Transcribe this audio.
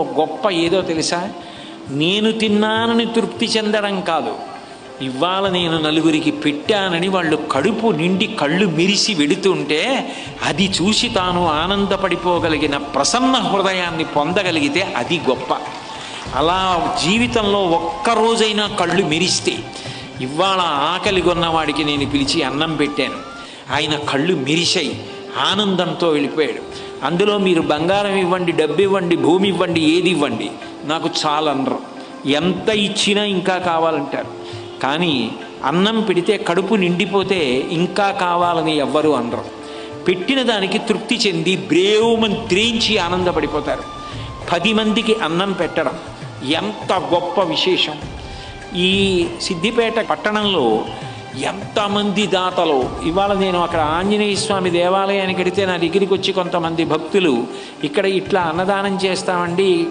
గొప్ప ఏదో తెలుసా? నేను తిన్నానని తృప్తి చెందడం కాదు. ఇవాళ నేను నలుగురికి పెట్టానని వాళ్ళు కడుపు నిండి కళ్ళు మెరిసి వెడుతుంటే అది చూసి తాను ఆనందపడిపోగలిగిన ప్రసన్న హృదయాన్ని పొందగలిగితే అది గొప్ప. అలా జీవితంలో ఒక్కరోజైనా కళ్ళు మెరిస్తే ఇవాళ ఆకలి కొన్నవాడికి నేను పిలిచి అన్నం పెట్టాను. ఆయన కళ్ళు మెరిశాయి. ఆనందంతో వెళ్ళిపోయాడు. అందులో మీరు బంగారం ఇవ్వండి డబ్బు ఇవ్వండి భూమి ఇవ్వండి ఏది ఇవ్వండి. నాకు చాలనరు ఎంత ఇచ్చినా ఇంకా కావాలంటారు. కానీ అన్నం పెడితే కడుపు నిండిపోతే ఇంకా కావాలని ఎవ్వరూ అనరు పెట్టిన దానికి తృప్తి చెంది బ్రేవుమని త్రేంచి ఆనందపడిపోతారు. పది మందికి అన్నం పెట్టడం ఎంత గొప్ప విశేషం. ఈ సిద్దిపేట పట్టణంలో ఎంతమంది దాతలు? ఇవాళ నేను అక్కడ ఆంజనేయ స్వామి దేవాలయానికి వెడితే నా దగ్గరికి వచ్చి కొంతమంది భక్తులు ఇక్కడ ఇట్లా అన్నదానం చేస్తామండి